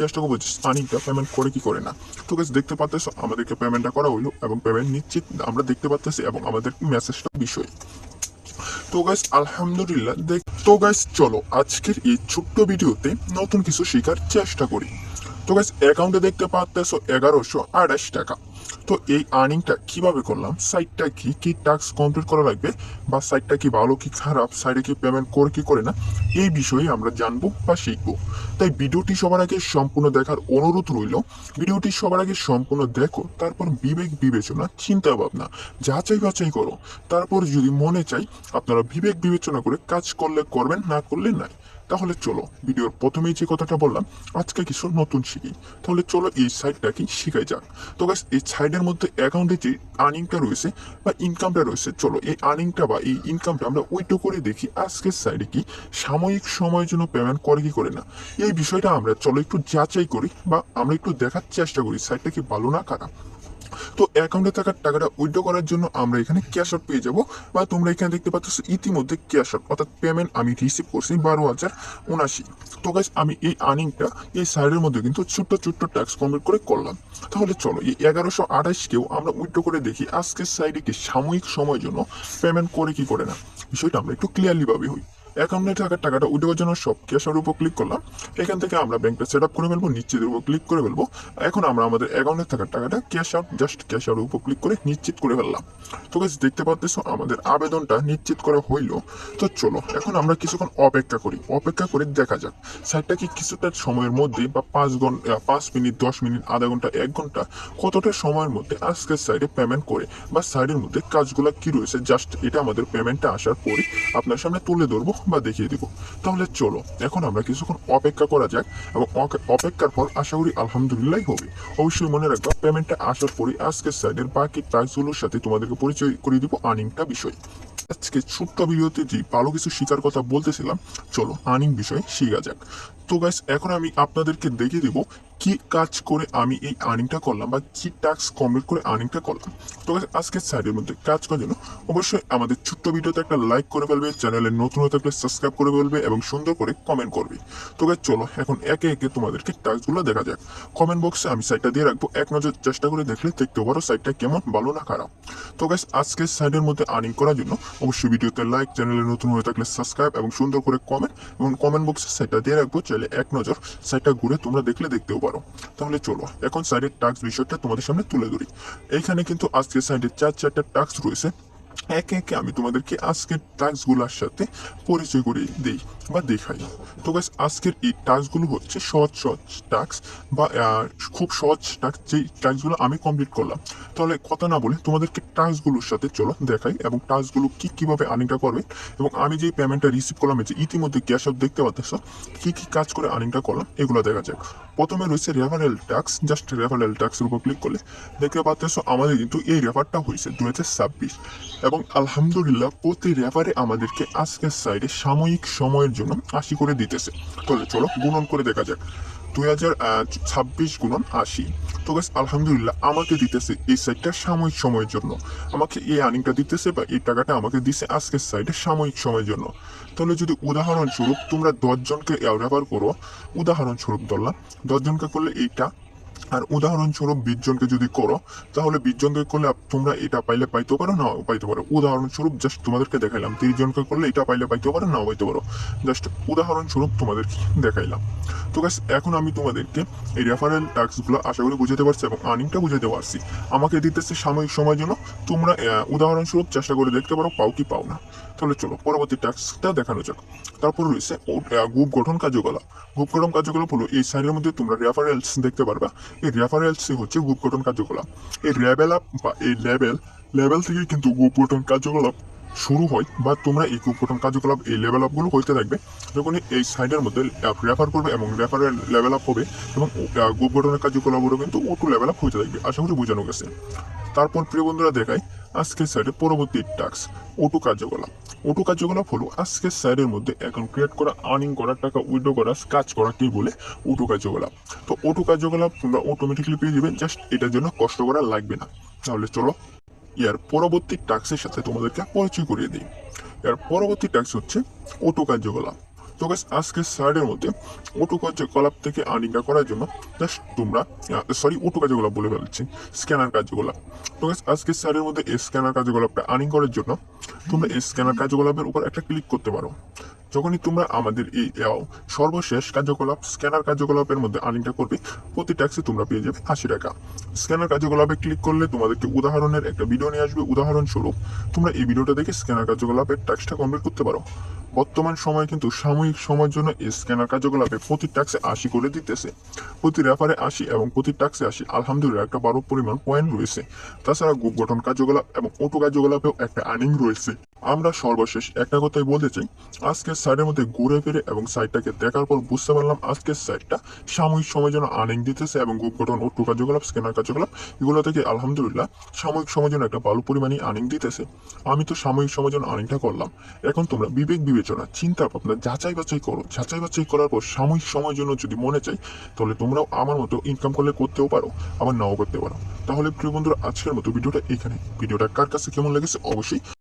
চেষ্টা করব যে পেমেন্ট করে কি করে না। তো গাইস দেখতে পাচ্ছ আমাদেরকে পেমেন্টটা করা হইল এবং পেমেন্ট নিশ্চিত আমরা দেখতে পাচ্ছি এবং আমাদের মেসেজটা বিষয়। তো গাইস আলহামদুলিল্লাহ, দেখ, তো গাইস চলো আজকের এই ছোট্ট ভিডিওতে নতুন কিছু শেখার চেষ্টা করি। তো গাইস অ্যাকাউন্টে দেখতে পাচ্তেছো এগারোশো আঠাশ টাকা। তো এই আর্নিংটা কীভাবে করলাম? সাইটটা কি কি টাস্ক কমপ্লিট করা লাগবে? বা সাইটটা কি ভালো, কি খারাপ? সাইডে কি পেমেন্ট করে, কি করে না? এই বিষয়ে আমরা জানব বা শিখব। তাই ভিডিওটি সবার আগে সম্পূর্ণ দেখার অনুরোধ রইল। ভিডিওটি সবার আগে সম্পূর্ণ দেখো, তারপর বিবেক বিবেচনা চিন্তা ভাবনা যাচাই বাছাই করো। তারপর যদি মনে চাই, আপনারা বিবেক বিবেচনা করে কাজ করলে করবেন, না করলে নাই। তাহলে চলো, ভিডিওর প্রথমেই যে কথাটা বললাম, আজকে কিছু নতুন শিখি। তাহলে চলো এই সাইটটাকে শিখাই যাক। তো গাছ এই সাইডের মধ্যে অ্যাকাউন্টে যে আর্নিংটা রয়েছে বা ইনকামটা রয়েছে, চলো এই আর্নিংটা বা এই ইনকামটা আমরা ওইটু করে দেখি আজকের সাইডে কি সাময়িক সময়ের জন্য পেমেন্ট করে কি করে না। এই বিষয়টা আমরা চলো একটু যাচাই করি বা আমরা একটু দেখার চেষ্টা করি সাইটটা কি ভালো না খারাপ। তো অ্যাকাউন্টে থাকার টাকাটা উইথড্র করার জন্য আমরা এখানে ক্যাশ আউট পেয়ে যাব বা তোমরা এখানে দেখতে পাচ্ছ ইতিমধ্যে ক্যাশ আউট অর্থাৎ পেমেন্ট আমি রিসিভ করছি বারো হাজার উনাশি। তো গাইস আমি এই আর্নিংটা এই সাইডের মধ্যে কিন্তু ছোট্ট ছোট্ট ট্যাক্স কমপ্লিট করে করলাম। তাহলে চলো, এই এগারোশো আঠাশকেও আমরা উইথড্র করে দেখি আজকের সাইডে কি সাময়িক সময়ের জন্য পেমেন্ট করে কি করে না। বিষয়টা আমরা একটু ক্লিয়ারলিভাবে হই। অ্যাকাউন্টে থাকার টাকাটা উঠে জন্য সব ক্যাশের উপর ক্লিক করলাম। এখান থেকে আমরা ব্যাংকটা সেট আপ করে ফেলব নিশ্চিতের উপর ক্লিক করে ফেলব। এখন আমরা আমাদের অ্যাকাউন্টে থাকার টাকাটা cash out just cash out উপর ক্লিক করে নিশ্চিত করে ফেললাম। তো গাছ দেখতে পাচ্ছ আমাদের আবেদনটা নিশ্চিত করা হইল। তো চলো, এখন আমরা কিছুক্ষণ অপেক্ষা করি। অপেক্ষা করে দেখা যাক। সাইটটা কি কিছুটা সময়ের মধ্যে বা পাঁচ ঘণ্টা পাঁচ মিনিট, দশ মিনিট, আধা ঘণ্টা, এক ঘণ্টা কতটা সময়ের মধ্যে আজকের সাইডে পেমেন্ট করে বা সাইডের মধ্যে কাজগুলো কি রয়েছে জাস্ট এটা আমাদের পেমেন্টটা আসার পরে আপনার সামনে তুলে ধরবো। বা দেখিয়ে দিব। তাহলে চলো, এখন আমরা কিছুক্ষণ অপেক্ষা করা যাক এবং অপেক্ষার পর আশা করি আলহামদুলিল্লাহ হবে। অবশ্যই মনে রাখবা পেমেন্টটা আসার পরে আজকের সাইডের বাকি টাস্কগুলোর সাথে তোমাদেরকে পরিচয় করে দিব আর্নিংটা বিষয়। আজকে ছোট্ট ভিডিওতে যে ভালো কিছু শিকার কথা বলতেছিলাম, চলো আর্নিং বিষয়ে শিখা যাক। তো গাইস এখন আমি আপনাদেরকে দেখিয়ে দিব কি কাজ করে আমি এই আর্নিংটা করলাম বা কি টাস্ক কমপ্লিট করে আর্নিংটা করলাম। তো আজকের সাইডের মধ্যে কাজ করার জন্য অবশ্যই আমাদের ছোট্ট ভিডিওতে একটা লাইক করে ফেলবে চ্যানেলে নতুন হয়ে থাকলে সাবস্ক্রাইব করে ফেলবে এবং সুন্দর করে কমেন্ট করবে। তো গাইস চলো এখন একে একে তোমাদেরকে টাস্কগুলো দেখা যাক। কমেন্ট বক্সে আমি সাইটটা দিয়ে রাখব। এক নজর চেষ্টা করে দেখলে দেখতে পারো সাইটটা কেমন, ভালো না খারাপ। তো গাইস আজকের সাইডের মধ্যে আর্নিং করার জন্য অবশ্যই ভিডিওতে লাইক চ্যানেলে নতুন হয়ে থাকলে সাবস্ক্রাইব এবং সুন্দর করে কমেন্ট এবং কমেন্ট বক্সে সাইটটা দিয়ে রাখব। চাইলে এক নজর সাইটটা ঘুরে তোমরা দেখলে দেখতেও পারো। তাহলে চলো, এখন সাইডের টাস্ক বিষয়টা তোমাদের সামনে তুলে ধরি। এইখানে কিন্তু আজকে সাইডের চার চারটা টাস্ক রয়েছে। একে একে আমি তোমাদেরকে আজকের টাস্কগুলোর সাথে পরিচয় করিয়ে দিই। বা দেখাই তো গাছ আজকের এই টাস্কগুলো হচ্ছে সহজ সহজ টাস্ক বা খুব সহজ টাস্ক যেই টাস্কগুলো আমি কমপ্লিট করলাম। তাহলে কথা না বলে তোমাদেরকে টাস্কগুলোর সাথে চলো, দেখাই এবং টাস্কগুলো কি কীভাবে আর্নিংটা করবে এবং আমি যে পেমেন্টটা রিসিভ করলাম যে ইতিমধ্যে ক্যাশ আউট দেখতে পাচ্ছ, কি কি কাজ করে আর্নিংটা করলাম, এগুলো দেখা যাক। প্রথমে রয়েছে রেফারেল ট্যাক্স জাস্ট রেফারেল ট্যাক্সের উপর ক্লিক করলে দেখতে পাচ্ছ আমাদের কিন্তু এই রেফারটা হয়েছে দু হাজার ছাব্বিশ। এবং আলহামদুলিল্লাহ প্রতি রেফারে আমাদেরকে আজকের সাইডে সাময়িক সময়ের জন্য আশি করে দিতেছে। তাহলে চলো গুণন করে দেখা যাক। দুই হাজার ছাব্বিশ গুণন আশি। তো গাছ আলহামদুলিল্লাহ আমাকে দিতেছে এই সাইডটা সাময়িক সময়ের জন্য। আমাকে এই আর্নিংটা দিতেছে বা এই টাকাটা আমাকে দিছে আজকের সাইডে সাময়িক সময়ের জন্য। তাহলে যদি উদাহরণস্বরূপ তোমরা দশজনকে ব্যবহার করো, উদাহরণস্বরূপ ধরলাম, দশজনকে করলে এইটা আর উদাহরণস্বরূপ বিশ জনকে যদি করো, তাহলে বিশ জনকে করলে তোমরা এটা পাইলে পাইতে পারো না পাইতে পারো। উদাহরণস্বরূপ জাস্ট তোমাদেরকে দেখাইলাম তিরিশ জনকে করলে এটা পাইলে পাইতে পারো, নাও পাইতে পারো। জাস্ট উদাহরণস্বরূপ তোমাদেরকে দেখাইলাম। তো গাছ এখন আমি তোমাদেরকে এই রেফারেল টাস্কগুলো আশা করি বুঝাতে পারছি এবং আর্নিংটা বুঝাতে পারছি। আমাকে দিতেছে সাময়িক সময়ের জন্য, তোমরা উদাহরণস্বরূপ চেষ্টা করে দেখতে পারো, পাও কি পাও না। তাহলে চলো, পরবর্তী টাস্কটা দেখানো যাক। তারপর রয়েছে গ্রুপ গঠন কার্যকলাপ। গ্রুপ গঠন কার্যকলাপ হলো এই সাইডের মধ্যে তোমরা রেফারেলস দেখতে পারবা। এই রেফারেলসই হচ্ছে গ্রুপ গঠন কার্যকলাপ। এই লেভেল আপ বা এই লেভেল লেভেল থেকে কিন্তু গ্রুপ গঠন কার্যকলাপ শুরু হয় বা তোমরা এই গ্রুপ গঠন কার্যকলাপ এই লেভেল আপগুলো হইতে থাকবে। যখন এই সাইডের মধ্যে রেফার করবে এবং রেফারের লেভেল আপ হবে এবং গ্রুপ গঠনের কার্যকলাপগুলো কিন্তু ওটু লেভেল আপ হইতে থাকবে আশা করি বোঝানো গেছে। তারপর প্রিয় বন্ধুরা দেখায় আজকের সাইডে পরবর্তী টাস্ক ওটু কার্যকলাপ। ওটু কার্যকলাপ হলো আজকের সাইডের মধ্যে অ্যাকাউন্ট ক্রিয়েট করা আর্নিং করা, টাকা উইড্রো করা, কাজ করা কি বলে ওটু কার্যকলাপ। তো ওটু কার্যকলাপ তোমরা অটোমেটিকলি পেয়ে যাবে জাস্ট এটার জন্য কষ্ট করা লাগবে না। তাহলে চলো, এর পরবর্তী টাস্কের সাথে তোমাদেরকে পরিচয় করিয়ে দিই। এর পরবর্তী টাস্ক হচ্ছে ওটু কার্যকলাপ। তো গাইস আজকের সাইডের মধ্যে অটো কার্যকলাপ থেকে আর্নিংটা করার জন্য, জাস্ট তোমরা সরি ওটু কার্যকলাপ বলে ফেলছি, স্ক্যানার কার্যকলাপ তো গাইস আজকের সাইডের মধ্যে এই স্ক্যানার কার্যকলাপটা আর্নিং করার জন্য, তোমরা এই স্ক্যানার কার্যকলাপের উপর একটা ক্লিক করতে পারো। যখনই তোমরা আমাদের এই সর্বশেষ কার্যকলাপ স্ক্যানার কার্যকলাপের মধ্যে আর্নিংটা করবে, প্রতি ট্যাক্সে তোমরা পেয়ে যাবে আশি টাকা। স্ক্যানার কার্যকলাপে ক্লিক করলে তোমাদেরকে উদাহরণের একটা ভিডিও নিয়ে আসবে। উদাহরণস্বরূপ, তোমরা এই ভিডিওটা দেখে স্ক্যানার কার্যকলাপের ট্যাক্সটা কমপ্লিট করতে পারো। বর্তমান সময়ে কিন্তু সাময়িক সময়ের জন্য এই স্ক্যানার কার্যকলাপে প্রতি ট্যাক্সে আশি করে দিতেছে। প্রতি রেফারে আশি এবং প্রতি ট্যাক্সে আশি, আলহামদুলিল্লাহ একটা বড় পরিমাণ পয়েন্ট রয়েছে। তাছাড়া গ্রুপ গঠন কার্যকলাপ এবং অটো কার্যকলাপেও একটা আর্নিং রয়েছে। আমরা সর্বশেষ একটা কথাই বলতে চাই। আজকের সাইডের মধ্যে ঘুরে ফিরে এবং সাইটটাকে দেখার পর বুঝতে পারলাম আজকের সাইটটা সাময়িক সময়ের জন্য আর্নিং দিতেছে এবং গ্রুপ গঠন অটো কার্যকলাপ স্ক্যানার কার্যকলাপ এগুলো থেকে আলহামদুলিল্লাহ সাময়িক সময়ের জন্য একটা ভালো পরিমাণে আর্নিং দিতেছে। আমি তো সাময়িক সময়ের জন্য আর্নিংটা করলাম। এখন তোমরা বিবেক বিবেচনা, চিন্তা ভাবনা, যাচাই বাছাই করো। যাচাই বাছাই করার পর সাময়িক সময়ের জন্য যদি মনে চাই, তাহলে তোমরাও আমার মতো ইনকাম করলে করতেও পারো, আবার নাও করতে পারো। তাহলে প্রিয় বন্ধুরা, আজকের মতো ভিডিওটা এখানে। ভিডিওটা কার কাছে কেমন লেগেছে অবশ্যই